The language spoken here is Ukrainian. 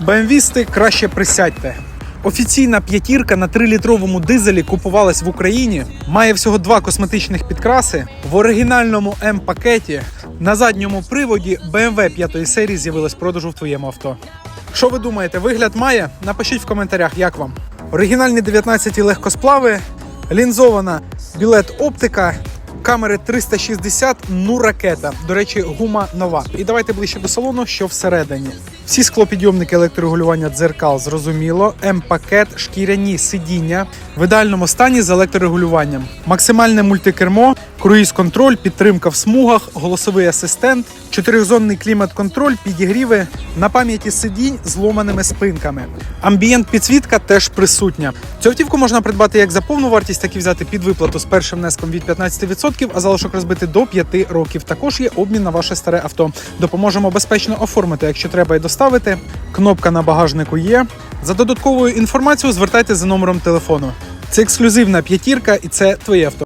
БМВісти краще присядьте. Офіційна п'ятірка на 3-літровому дизелі купувалась в Україні. Має всього два косметичних підкраси. В оригінальному М-пакеті на задньому приводі BMW 5 серії з'явилось продажу в твоєму авто. Що ви думаєте, вигляд має? Напишіть в коментарях, як вам. Оригінальні 19 легкосплави, лінзована білет оптика, камери 360, ну ракета. До речі, гума нова. І давайте ближче до салону, що всередині. Всі склопідйомники електрорегулювання дзеркал зрозуміло. М-пакет, шкіряні сидіння в ідеальному стані з електрорегулюванням. Максимальне мультикермо, круїз-контроль, підтримка в смугах, голосовий асистент, чотиризонний клімат-контроль, підігріви на пам'яті сидінь з ломаними спинками. Амбієнт підсвітка теж присутня. Цю автівку можна придбати як за повну вартість, так і взяти під виплату з першим внеском від 15%, а залишок розбити до 5 років. Також є обмін на ваше старе авто. Допоможемо безпечно оформити, якщо треба і доставити. Кнопка на багажнику є. За додатковою інформацією звертайтеся за номером телефону. Це ексклюзивна п'ятірка, і це твоє авто.